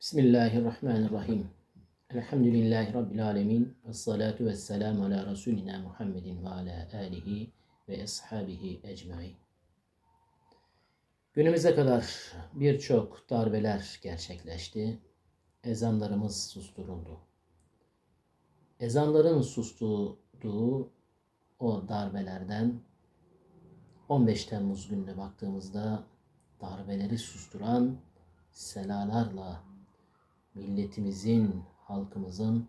Bismillahirrahmanirrahim. Elhamdülillahi Rabbil alemin. Ve salatu ve selamu ala Resulina Muhammedin ve ala alihi ve ashabihi ecmain. Günümüze kadar birçok darbeler gerçekleşti. Ezanlarımız susturuldu. Ezanların susturduğu o darbelerden 15 Temmuz gününe baktığımızda darbeleri susturan selalarla milletimizin, halkımızın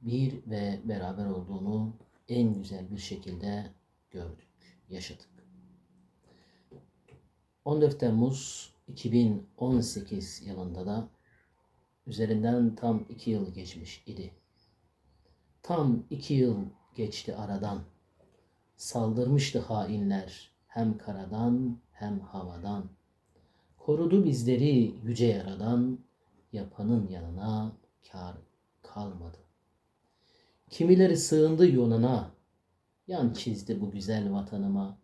bir ve beraber olduğunu en güzel bir şekilde gördük, yaşadık. 14 Temmuz 2018 yılında da üzerinden tam iki yıl geçmiş idi. Tam iki yıl geçti aradan. Saldırmıştı hainler hem karadan hem havadan. Korudu bizleri yüce yaradan, yapanın yanına kar kalmadı. Kimileri sığındı yonuna, yan çizdi bu güzel vatanıma.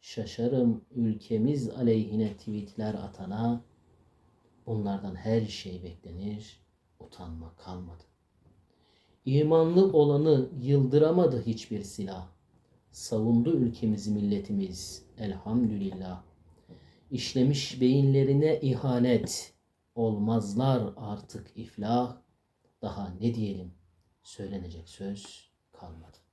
Şaşarım ülkemiz aleyhine tweetler atana, bunlardan her şey beklenir, utanma kalmadı. İmanlı olanı yıldıramadı hiçbir silah. Savundu ülkemizi milletimiz elhamdülillah. İşlemiş beyinlerine ihanet, olmazlar artık iflah. Daha ne diyelim, söylenecek söz kalmadı.